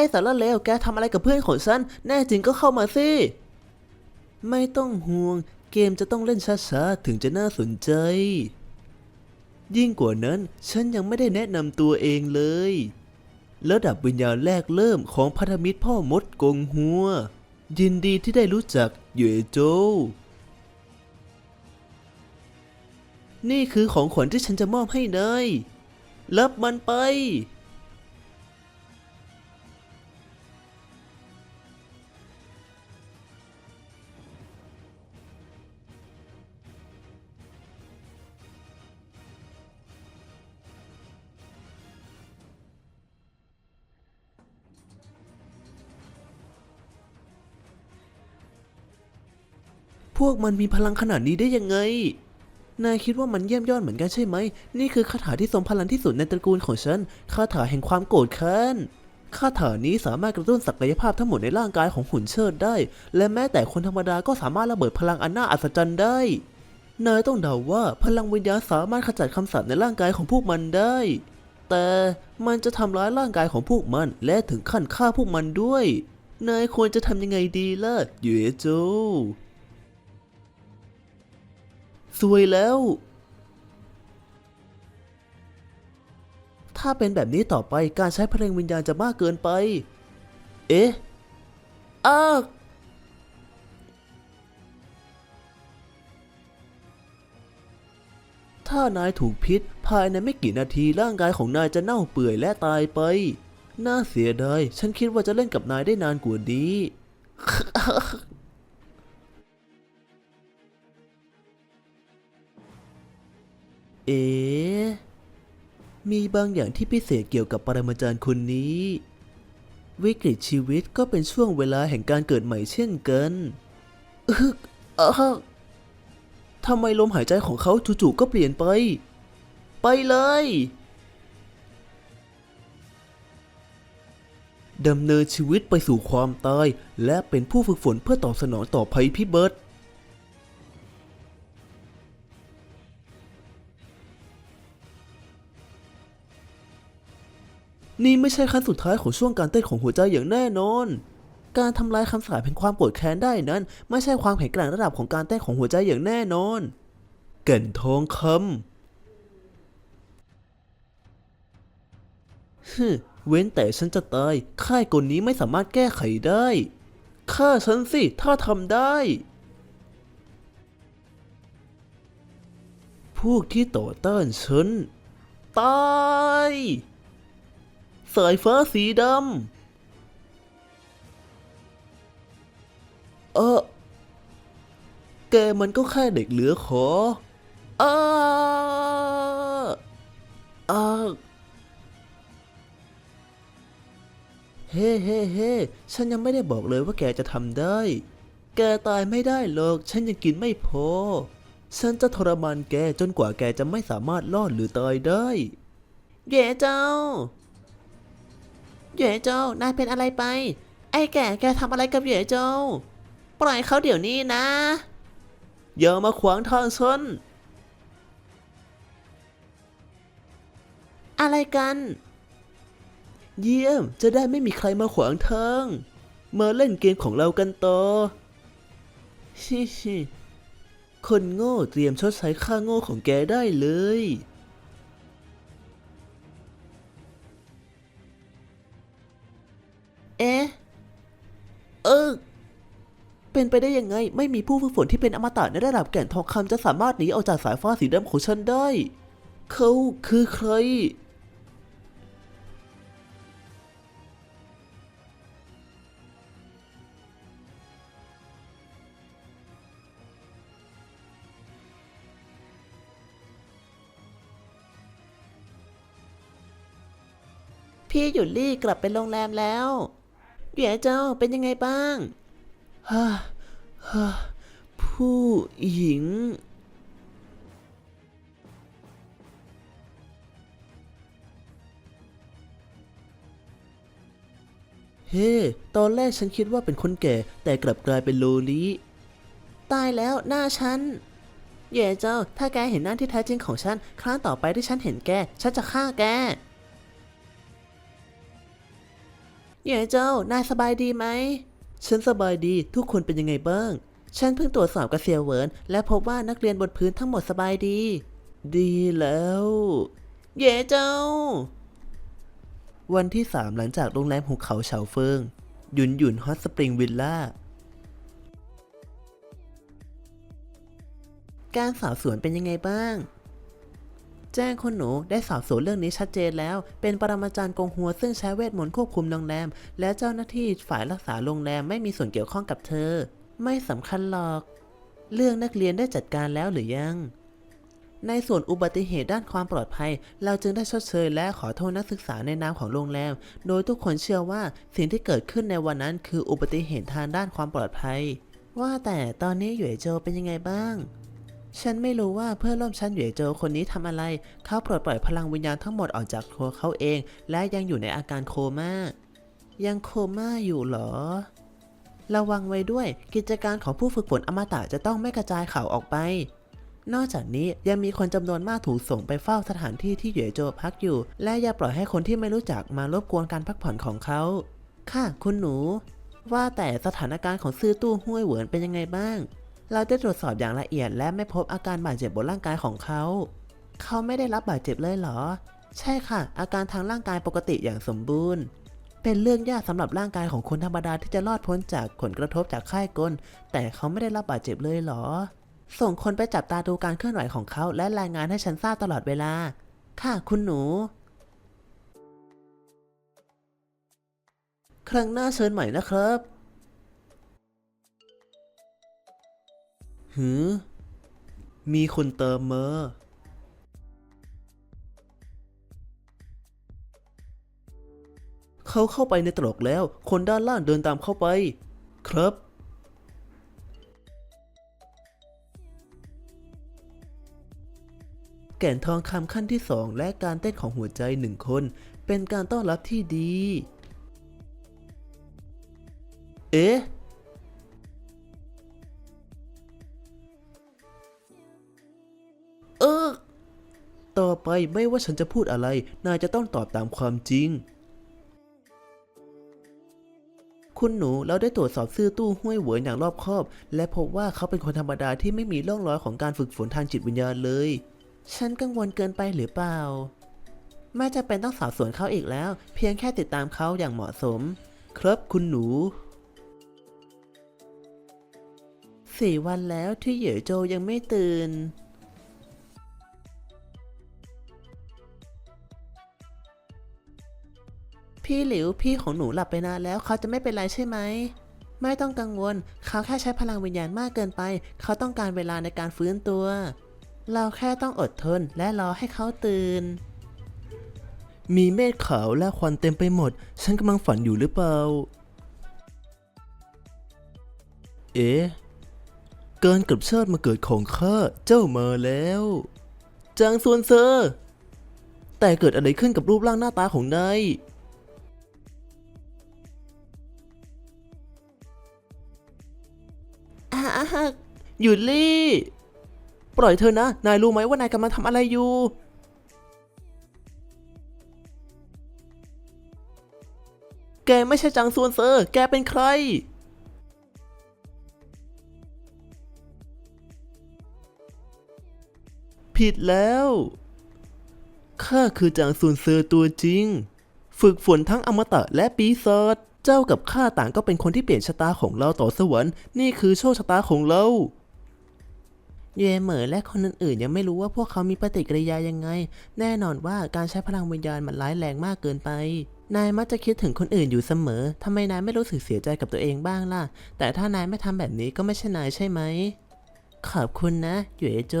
อ้สารเลวแกทำอะไรกับเพื่อนของฉัน แน่จริงก็เข้ามาสิ ไม่ต้องห่วง เกมจะต้องเล่นช้าๆ ถึงจะน่าสนใจ ยิ่งกว่านั้นฉันยังไม่ได้แนะนำตัวเองเลย ระดับวิญญาณแรกเริ่มของพันธมิตรพ่อมดกงหัว ยินดีที่ได้รู้จักเหย่โจนี่คือของขวัญที่ฉันจะมอบให้นยรับมันไป วกมันมีพลังขนาดนี้ได้ยังไง นายคิดว่ามันเยี่ยมยอดเหมือนกันใช่ไหม นี่คือคาถาที่ทรงพลังที่สุดในตระกูลของฉัน คาถาแห่งความโกรธแค้น คาถานี้สามารถกระตุ้นศักยภาพทั้งหมดในร่างกายของหุ่นเชิดได้ และแม้แต่คนธรรมดาก็สามารถระเบิดพลังอันน่าอัศจรรย์ได้ นายต้องเดาว่าพลังวิญญาณสามารถขจัดคำสาปในร่างกายของพวกมันได้ แต่มันจะทำร้ายร่างกายของพวกมัน และถึงขั้นฆ่าพวกมันด้วย นายควรจะทำยังไงดีล่ะเหยโจ สวยแล้ว ถ้าเป็นแบบนี้ต่อไปการใช้พลังวิญญาณจะมากเกินไป เอ๊ะอ้าถ้านายถูกพิษ ภายในไม่กี่นาทีร่างกายของนายจะเน่าเปื่อยและตายไป น่าเสียดาย ฉันคิดว่าจะเล่นกับนายได้นานกว่านี้ มีบางอย่างที่พิเศษเกี่ยวกับปรมาจารย์คนนี้ วิกฤตชีวิตก็เป็นช่วงเวลาแห่งการเกิดใหม่เช่นกันอึกอ้าทำไมลมหายใจของเขาจู่ๆก็เปลี่ยนไป ไปเลย ดำเนินชีวิตไปสู่ความตาย และเป็นผู้ฝึกฝนเพื่อตอบสนองต่อภัยพิบัติ นี่ไม่ใช่ขั้นสุดท้ายของช่วงการเต้นของหัวใจอย่างแน่นอน การทำลายคำสาปแห่งความโกรธแค้นได้นั้น ไม่ใช่ความแข็งแกร่งระดับของการเต้นของหัวใจอย่างแน่นอนแก่นทองคำฮึเว้นแต่ฉันจะตาย ค่ายกลนี้ไม่สามารถแก้ไขได้ฆ่าฉันสิ ถ้าทำได้ พวกที่ต่อต้านฉัน ตาย สายฟ้าสีดำ เออ แกมันก็แค่เด็กเหลือขออาอาเฮ้เฮ้เฮ้ฉันยังไม่ได้บอกเลยว่าแกจะทำได้ แกตายไม่ได้หรอก ฉันยังกินไม่พอ ฉันจะทรมานแกจนกว่าแกจะไม่สามารถรอดหรือตายได้ แย่เจ้า เหย่เจ้านายเป็นอะไรไป ไอ้แก่แกทำอะไรกับเหย่เจ้าปล่อยเขาเดี๋ยวนี้นะอย่ามาขวางทางฉันอะไรกัน เยี่ยมจะได้ไม่มีใครมาขวางทางมาเล่นเกมของเรากันต่อฮิฮิคนโง่เตรียมชดใช้ค่าโง่ของแกได้เลย เอ๊ะ เออ เป็นไปได้ยังไง ไม่มีผู้ฝึกฝนที่เป็นอมตะในระดับแก่นทองคำจะสามารถหนีออกจากสายฟ้าสีดำของฉันได้ เขาคือใคร พี่หยุดลี่กลับไปโรงแรมแล้ว เดี๋ยวเจ้าเป็นยังไงบ้างฮ่าฮ่าผู้หญิง เฮ้ ตอนแรกฉันคิดว่าเป็นคนแก่ แต่กลับกลายเป็นโลลีตายแล้วหน้าฉันเย่เจ้า ถ้าแกเห็นหน้าที่แท้จริงของฉัน ครั้งต่อไปที่ฉันเห็นแก ฉันจะฆ่าแก เหย่เจ้า นายสบายดีไหม ฉันสบายดี ทุกคนเป็นยังไงบ้าง ฉันเพิ่งตรวจสอบกับเซียวเหวิน และพบว่านักเรียนบนพื้นทั้งหมดสบายดี ดีแล้วเหย่เจ้า วันที่สามหลังจากโรงแรมหุบเขาเฉาเฟิง หยุนหยุนฮอตสปริงวิลล่า การสอบสวนเป็นยังไงบ้าง จ้งคนหนูได้สอบสวนเรื่องนี้ชัดเจนแล้ว เป็นปรมาจารย์กงหัวซึ่งใช้เวทมนต์ควบคุมโรงแรม และเจ้าหน้าที่ฝ่ายรักษาโรงแรมไม่มีส่วนเกี่ยวข้องกับเธอ ไม่สำคัญหรอก เรื่องนักเรียนได้จัดการแล้วหรือยัง ในส่วนอุบัติเหตุด้านความปลอดภัย เราจึงได้ชดเชยและขอโทษนักศึกษาในนามของโรงแรม โดยทุกคนเชื่อว่าสิ่งที่เกิดขึ้นในวันนั้นคืออุบัติเหตุทางด้านความปลอดภัย ว่าแต่ตอนนี้หยวยโจเป็นยังไงบ้าง ฉันไม่รู้ว่าเพื่อนร่วมชั้นเหยวยโจคนนี้ทำอะไร เขาปลดปล่อยพลังวิญญาณทั้งหมดออกจากตัวเขาเอง และยังอยู่ในอาการโคม่า ยังโคม่าอยู่เหรอ ระวังไว้ด้วย กิจการของผู้ฝึกฝนอมตะจะต้องไม่กระจายข่าวออกไป นอกจากนี้ยังมีคนจำนวนมากถูกส่งไปเฝ้าสถานที่ที่เหยวยโจพักอยู่ และอย่าปล่อยให้คนที่ไม่รู้จักมารบกวนการพักผ่อนของเขา ค่ะ คุณหนู ว่าแต่สถานการณ์ของซื่อตู้ห้วยเหวินเป็นยังไงบ้าง เราได้ตรวจสอบอย่างละเอียดและไม่พบอาการบาดเจ็บบนร่างกายของเขา เขาไม่ได้รับบาดเจ็บเลยเหรอ ใช่ค่ะ อาการทางร่างกายปกติอย่างสมบูรณ์ เป็นเรื่องยากสำหรับร่างกายของคนธรรมดาที่จะรอดพ้นจากผลกระทบจากค่ายกล แต่เขาไม่ได้รับบาดเจ็บเลยเหรอ ส่งคนไปจับตาดูการเคลื่อนไหวของเขาและรายงานให้ฉันทราบตลอดเวลา ค่ะคุณหนูครั้งหน้าเชิญใหม่นะครับ หือ มีคนเติมเมาเขาเข้าไปในตรอกแล้ว คนด้านล่างเดินตามเข้าไป ครับ แก่นทองคำขั้นที่สองและการเต้นของหัวใจหนึ่งคน เป็นการต้อนรับที่ดี เอ๊ะ ไปไม่ว่าฉันจะพูดอะไร นายจะต้องตอบตามความจริง คุณหนูเราได้ตรวจสอบซื่อตู้ห้วยเหวินอย่างรอบคอบ และพบว่าเขาเป็นคนธรรมดาที่ไม่มีร่องรอยของการฝึกฝนทางจิตวิญญาณเลย ฉันกังวลเกินไปหรือเปล่า ไม่จะเป็นต้องสอบสวนเขาอีกแล้ว เพียงแค่ติดตามเขาอย่างเหมาะสม ครับคุณหนูสี่วันแล้วที่เหยื่อโจยังไม่ตื่น พี่หลิวพี่ของหนูหลับไปนานแล้วเขาจะไม่เป็นไรใช่ไหม ไม่ต้องกังวล เขาแค่ใช้พลังวิญญาณมากเกินไป เขาต้องการเวลาในการฟื้นตัว เราแค่ต้องอดทนและรอให้เขาตื่น มีเมฆขาวและควันเต็มไปหมด ฉันกำลังฝันอยู่หรือเปล่า เอ๊ะการกลับชาติมาเกิดของข้าเจ้ามาแล้วจางซวนเซอร์แต่เกิดอะไรขึ้นกับรูปร่างหน้าตาของนายาหยุดลี่ ปล่อยเธอนะ นายรู้ไหมว่านายกำลังทำอะไรอยู่ แกไม่ใช่จังซวนเซอร์ แกเป็นใคร ผิดแล้ว ข้าคือจางซวนเซอร์ตัวจริง ฝึกฝนทั้งอมตะและปีศาจ เจ้ากับข้าต่างก็เป็นคนที่เปลี่ยนชะตาของเราต่อสวรรค์นี่คือโชคชะตาของเรา เย่เหมอและคนอื่นๆยังไม่รู้ว่าพวกเขามีปฏิกิริยายังไง แน่นอนว่าการใช้พลังวิญญาณมันร้ายแรงมากเกินไป นายมักจะคิดถึงคนอื่นอยู่เสมอทำไมนายไม่รู้สึกเสียใจกับตัวเองบ้างล่ะ แต่ถ้านายไม่ทำแบบนี้ก็ไม่ใช่นายใช่ไหม ขอบคุณนะหยวยโจ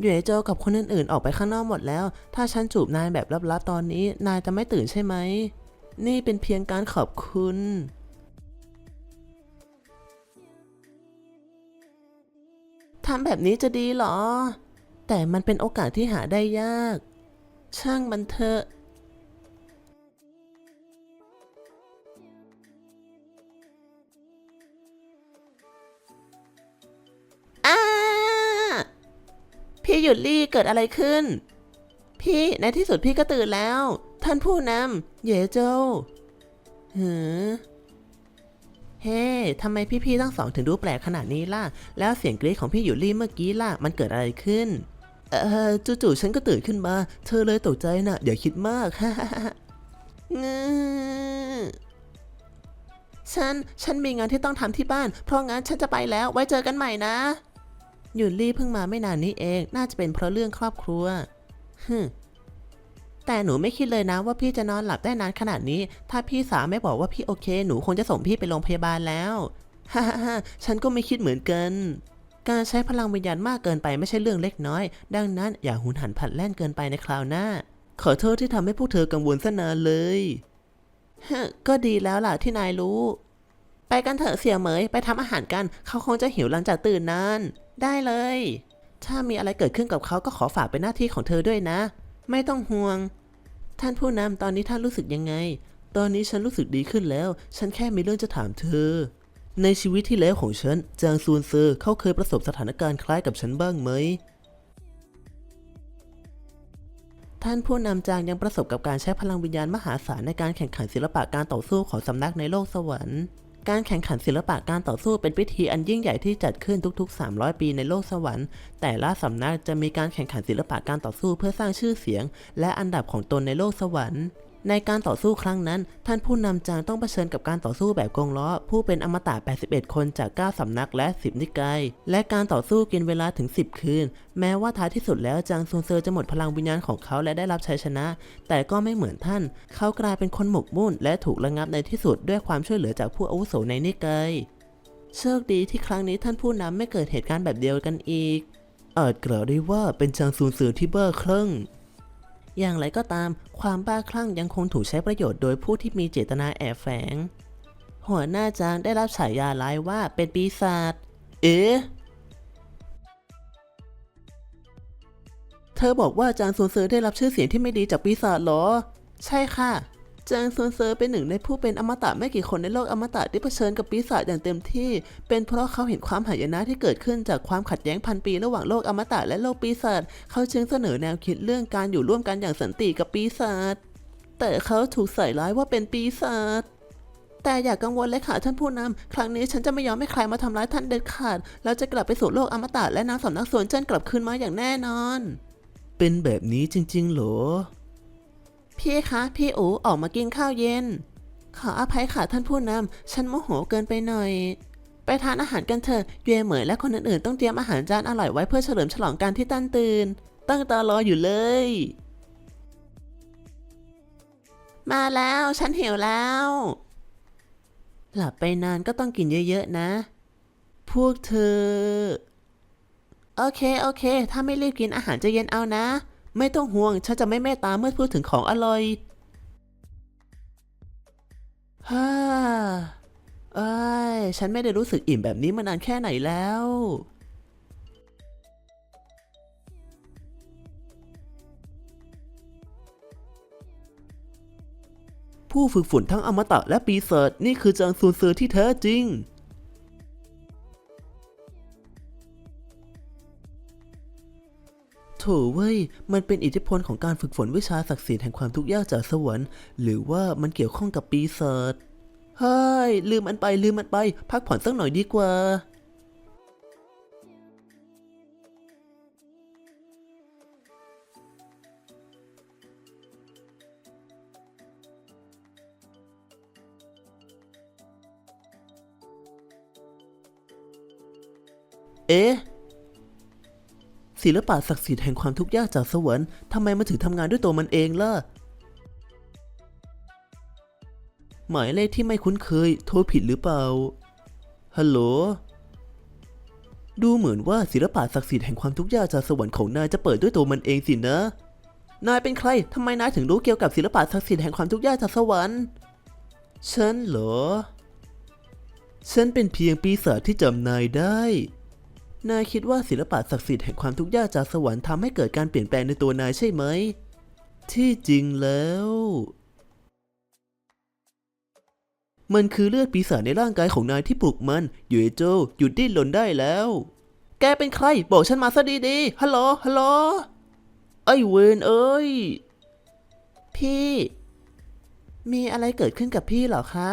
อยวยโจกับคนอื่นๆออกไปข้างนอกหมดแล้ว ถ้าฉันจูบนายแบบลับๆตอนนี้ นายจะไม่ตื่นใช่ไหม นี่เป็นเพียงการขอบคุณ ทำแบบนี้จะดีเหรอ แต่มันเป็นโอกาสที่หาได้ยาก ช่างมันเถอะ พี่หยุดลี่เกิดอะไรขึ้น พี่ในที่สุดพี่ก็ตื่นแล้ว ท่านผู้นำเย่โจหือเฮ้ทำไมพี่ๆทั้งสองถึงดูแปลกขนาดนี้ล่ะ แล้วเสียงกรี๊ดของพี่อยู่รี่เมื่อกี้ล่ะ มันเกิดอะไรขึ้น เออจู่ๆฉันก็ตื่นขึ้นมา เธอเลยตกใจน่ะ อย่าคิดมากงือฉัน ฉันมีงานที่ต้องทำที่บ้าน เพราะงั้นฉันจะไปแล้ว ไว้เจอกันใหม่นะ หยุนลี่เพิ่งมาไม่นานนี้เอง น่าจะเป็นเพราะเรื่องครอบครัวฮึแต่หนูไม่คิดเลยนะว่าพี่จะนอนหลับได้นานขนาดนี้ ถ้าพี่สาวไม่บอกว่าพี่โอเค หนูคงจะส่งพี่ไปโรงพยาบาลแล้วฮ่าฮ่าฉันก็ไม่คิดเหมือนกัน การใช้พลังวิญญาณมากเกินไปไม่ใช่เรื่องเล็กน้อย ดังนั้นอย่าหุนหันพลัดแล่นเกินไปในคราวหน้า ขอโทษที่ทำให้พวกเธอกังวลซะนานเลยฮก็ดีแล้วล่ะที่นายรู้ ไปกันเถอะเสี่ยวเหมย ไปทำอาหารกัน เขาคงจะหิวหลังจากตื่นนาน ได้เลย ถ้ามีอะไรเกิดขึ้นกับเขาก็ขอฝากเป็นหน้าที่ของเธอด้วยนะ ไม่ต้องห่วง ท่านผู้นำตอนนี้ท่านรู้สึกยังไง ตอนนี้ฉันรู้สึกดีขึ้นแล้ว ฉันแค่มีเรื่องจะถามเธอ ในชีวิตที่แล้วของฉัน จางซูนเซอร์เขาเคยประสบสถานการณ์คล้ายกับฉันบ้างไหมท่านผู้นำจางยังประสบกับการใช้พลังวิญญาณมหาศาลในการแข่งขันศิลปะการต่อสู้ของสำนักในโลกสวรรค์ การแข่งขันศิลปะการต่อสู้เป็นพิธีอันยิ่งใหญ่ที่จัดขึ้นทุก ๆ 300 ปีในโลกสวรรค์ แต่ละสำนักจะมีการแข่งขันศิลปะการต่อสู้เพื่อสร้างชื่อเสียง และอันดับของตนในโลกสวรรค์ ในการต่อสู้ครั้งนั้น ท่านผู้นำจางต้องเผชิญกับการต่อสู้แบบกงล้อ ผู้เป็นอมตะ 81 คนจาก 9 สำนักและ 10 นิกาย และการต่อสู้กินเวลาถึง 10 คืน แม้ว่าท้ายที่สุดแล้วจางซุนเซอร์จะหมดพลังวิญญาณของเขาและได้รับชัยชนะ แต่ก็ไม่เหมือนท่าน เขากลายเป็นคนหมกมุ่น และถูกระงับในที่สุดด้วยความช่วยเหลือจากผู้อาวุโสในนิกายโชคดีที่ครั้งนี้ท่านผู้นำไม่เกิดเหตุการณ์แบบเดียวกันอีกอาจกล่าวได้ว่าเป็นจางซูนเสือที่เบ้าคลั่ง อย่างไรก็ตาม ความบ้าคลั่งยังคงถูกใช้ประโยชน์โดยผู้ที่มีเจตนาแอบแฝง หัวหน้าจางได้รับฉายาร้ายว่าเป็นปีศาจ เอ๊ะ เธอบอกว่าจางซวนเซอร์ได้รับชื่อเสียงที่ไม่ดีจากปีศาจเหรอ ใช่ค่ะ จางซวนเซอร์เป็นหนึ่งในผู้เป็นอมตะไม่กี่คนในโลกอมตะที่เผชิญกับปีศาจอย่างเต็มที่ เป็นเพราะเขาเห็นความหายนะที่เกิดขึ้นจากความขัดแย้งพันปีระหว่างโลกอมตะและโลกปีศาจเขาจึงเสนอแนวคิดเรื่องการอยู่ร่วมกันอย่างสันติกับปีศาจแต่เขาถูกใส่ร้ายว่าเป็นปีศาจแต่อย่ากกังวลเลยค่ะท่านผู้นำ ครั้งนี้ฉันจะไม่ยอมให้ใครมาทำร้ายท่านเด็ดขาดแล้วจะกลับไปสู่โลกอมตะและนางสำนักสวนเจิ้นกลับคืนมาอย่างแน่นอน เป็นแบบนี้จริงๆเหรอ พี่คะ พี่อูออกมากินข้าวเย็น ขออภัยค่ะท่านผู้นำ ฉันโมโหเกินไปหน่อย ไปทานอาหารกันเถอะ เย่เหมยและคนอื่นๆ ต้องเตรียมอาหารจานอร่อยไว้เพื่อเฉลิมฉลองการที่ตั้นตื่น ตั้งตารออยู่เลย มาแล้ว ฉันหิวแล้ว หลับไปนานก็ต้องกินเยอะๆนะ พวกเธอ โอเค โอเค ถ้าไม่รีบกินอาหารจะเย็นเอานะ ไม่ต้องห่วง ฉันจะไม่เมตตาเมื่อพูดถึงของอร่อย ฮ่าเอ้ย ฉันไม่ได้รู้สึกอิ่มแบบนี้มานานแค่ไหนแล้ว ผู้ฝึกฝนทั้งอมตะและปีศาจนี่คือจางซูนเซอร์ที่แท้จริง ถเว้ย มันเป็นอิทธิพลของการฝึกฝนวิชาศักดิ์สิทธิ์แห่งความทุกข์ยากจากสวรรค์ หรือว่ามันเกี่ยวข้องกับปีศาจเฮ้ยลืมมันไปลืมมันไป พักผ่อนสักหน่อยดีกว่า ศิลปะศักดิ์สิทธิ์แห่งความทุกข์ยากจากสวรรค์ทำไมมันถึงทำงานด้วยตัวมันเองล่ะ หมายเลขที่ไม่คุ้นเคย โทรผิดหรือเปล่า ฮัลโหล ดูเหมือนว่าศิลปะศักดิ์สิทธิ์แห่งความทุกข์ยากจากสวรรค์ของนายจะเปิดด้วยตัวมันเองสินะ นายเป็นใครทำไมนายถึงรู้เกี่ยวกับศิลปะศักดิ์สิทธิ์แห่งความทุกข์ยากจากสวรรค์ ฉันเหรอ ฉันเป็นเพียงปีศาจที่จำนายได้ นายคิดว่าศิลปะศักดิ์สิทธิ์แห่งความทุกข์ยากจากสวรรค์ทำให้เกิดการเปลี่ยนแปลงในตัวนายใช่ไหม ที่จริงแล้ว มันคือเลือดปีศาจในร่างกายของนายที่ปลุกมัน อยู่ไอโจหยุดดิ้นรนได้แล้ว แกเป็นใคร บอกฉันมาซะดีๆ ฮัลโหล ฮัลโหล ไอเวนเอ้ย พี่ มีอะไรเกิดขึ้นกับพี่เหรอคะ